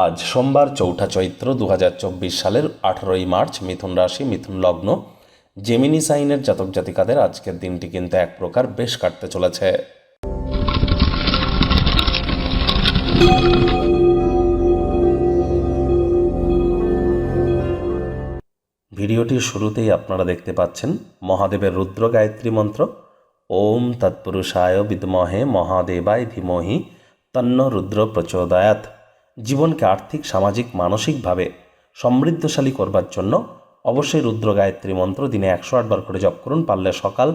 আজ সোমবার চৌঠা চৈত্র দু হাজার চব্বিশ সালের আঠারোই মার্চ মিথুন রাশি, মিথুন লগ্ন। জেমিনি সাইনের জাতক জাতিকাদের আজকের দিনটি কিন্তু এক প্রকার বেশ কাটতে চলেছে। ভিডিওটির শুরুতেই আপনারা দেখতে পাচ্ছেন মহাদেবের রুদ্র গায়ত্রী মন্ত্র। ওম তৎপুরুষায় বিদ্মহে মহাদেবায় ধীমহি তন্ন রুদ্র প্রচোদয়াত জীবনকে আর্থিক, সামাজিক, মানসিকভাবে সমৃদ্ধশালী করবার জন্য অবশ্যই রুদ্র গায়ত্রী মন্ত্র দিনে একশো আটবার করে জপ করুন। পারলে সকাল,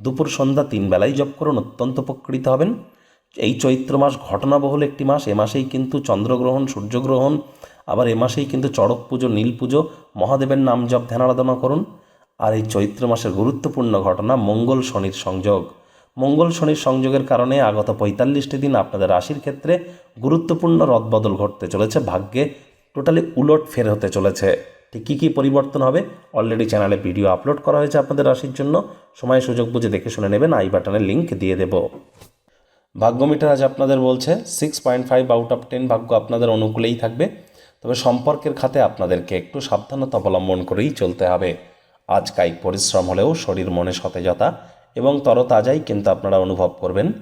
দুপুর, সন্ধ্যা তিন বেলায় জপ করুন। অত্যন্ত উপকৃত হবেন। এই চৈত্র মাস ঘটনাবহুল একটি মাস। এ মাসেই কিন্তু চন্দ্রগ্রহণ, সূর্যগ্রহণ, আবার এ মাসেই কিন্তু চড়ক পুজো, নীল পুজো, মহাদেবের নাম জপ, ধ্যান আরাধনা করুন। আর এই চৈত্র মাসের গুরুত্বপূর্ণ ঘটনা মঙ্গল শনির সংযোগ। মঙ্গল শনির সংযোগের কারণে আগত পঁয়তাল্লিশটি দিন আপনাদের রাশির ক্ষেত্রে গুরুত্বপূর্ণ রদবদল ঘটতে চলেছে, ভাগ্যে টোটালি উলট ফের হতে চলেছে। ঠিক কী কী পরিবর্তন হবে? অলরেডি চ্যানেলে ভিডিও আপলোড করা হয়েছে আপনাদের রাশির জন্য। সময় সুযোগ বুঝে দেখে শুনে নেবেন, আই বাটনের লিঙ্ক দিয়ে দেবো। ভাগ্য মিটার আজ আপনাদের বলছে six point five out of ten ভাগ্য আপনাদের অনুকূলেই থাকবে। তবে সম্পর্কের খাতে আপনাদেরকে একটু সাবধানতা অবলম্বন করেই চলতে হবে। আজ কায়িক পরিশ্রম হলেও শরীর মনে সতেজতা এবং তরতাজাই কিন্তু আপনারা অনুভব করবেন।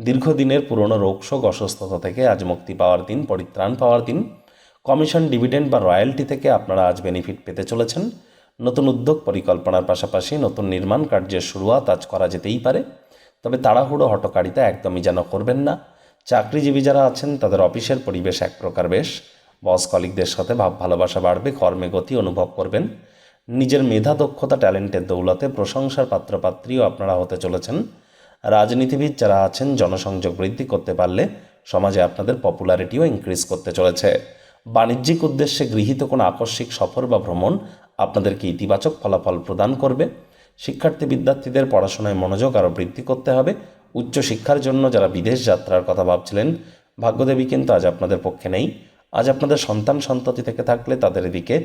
দীর্ঘদিনের পুরনো রোগশোক অসুস্থতা থেকে আজ মুক্তি পাওয়ার দিন, পরিত্রাণ পাওয়ার দিন। কমিশন, ডিভিডেন্ড বা রয়্যালটি থেকে আপনারা আজ বেনিফিট পেতে চলেছেন। নতুন উদ্যোগ পরিকল্পনার পাশাপাশি নতুন নির্মাণ কার্যের শুরুয়াত আজ করা যেতেই পারে। তবে তাড়াহুড়ো, হটকারিতা একদমই যেন করবেন না। চাকরিজীবী যারা আছেন, তাদের অফিসের পরিবেশ এক প্রকার বেশ। বস কলিকদের সাথে ভাব ভালোবাসা বাড়বে, কর্মে গতি অনুভব করবেন। নিজের মেধা দক্ষতা, ট্যালেন্টের দৌলতে প্রশংসার পাত্রপাত্রীও আপনারা হতে চলেছেন। রাজনীতিবিদ যারা আছেন, জনসংযোগ বৃদ্ধি করতে পারলে সমাজে আপনাদের পপুলারিটিও ইনক্রিজ করতে চলেছে। বাণিজ্যিক উদ্দেশ্যে গৃহীত কোনো আকস্মিক সফর বা ভ্রমণ আপনাদেরকে ইতিবাচক ফলাফল প্রদান করবে। শিক্ষার্থী বিদ্যার্থীদের পড়াশোনায় মনোযোগ আরও বৃদ্ধি করতে হবে। উচ্চশিক্ষার জন্য যারা বিদেশ যাত্রার কথা ভাবছিলেন, ভাগ্যদেবী কিন্তু আজ আপনাদের পক্ষে নেই। আজ আপনাদের সন্তান সন্ততি থেকে থাকলে তাদের দিকে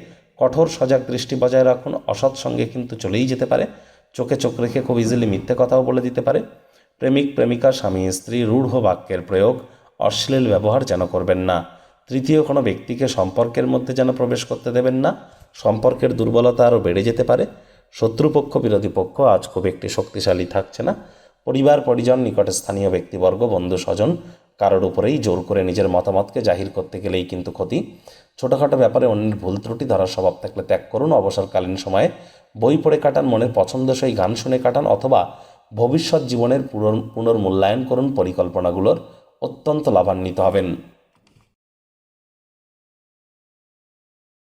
কঠোর সজাগ দৃষ্টি বজায় রাখুন, অসৎ সঙ্গে কিন্তু চলেই যেতে পারে। চোখে চোখ রেখে খুব ইজিলি মিথ্যে কথাও বলে দিতে পারে। প্রেমিক, প্রেমিকা, স্বামী, স্ত্রী, রূঢ় বাক্যের প্রয়োগ, অশ্লীল ব্যবহার যেন করবেন না। তৃতীয়, কোনো ব্যক্তিকে সম্পর্কের মধ্যে যেন প্রবেশ করতে দেবেন না। সম্পর্কের দুর্বলতা আরও বেড়ে যেতে পারে। শত্রুপক্ষ, বিরোধী পক্ষ আজ খুব একটি শক্তিশালী থাকছে না। পরিবার, পরিজন নিকটে স্থানীয় ব্যক্তিবর্গ, বন্ধু, স্বজন কারোর উপরেই জোর করে নিজের মতামতকে জাহির করতে গেলেই কিন্তু ক্ষতি। ছোটোখাটো ব্যাপারে অন্যের ভুল ত্রুটি, ধরার স্বভাব থাকলে ত্যাগ করুন। অবসরকালীন সময়ে বই পড়ে কাটান, মনের পছন্দসই গান শুনে কাটান, অথবা ভবিষ্যৎ জীবনের পুনর, পুনর্মূল্যায়ন করুন। পরিকল্পনাগুলোর অত্যন্ত লাভান্বিত হবেন।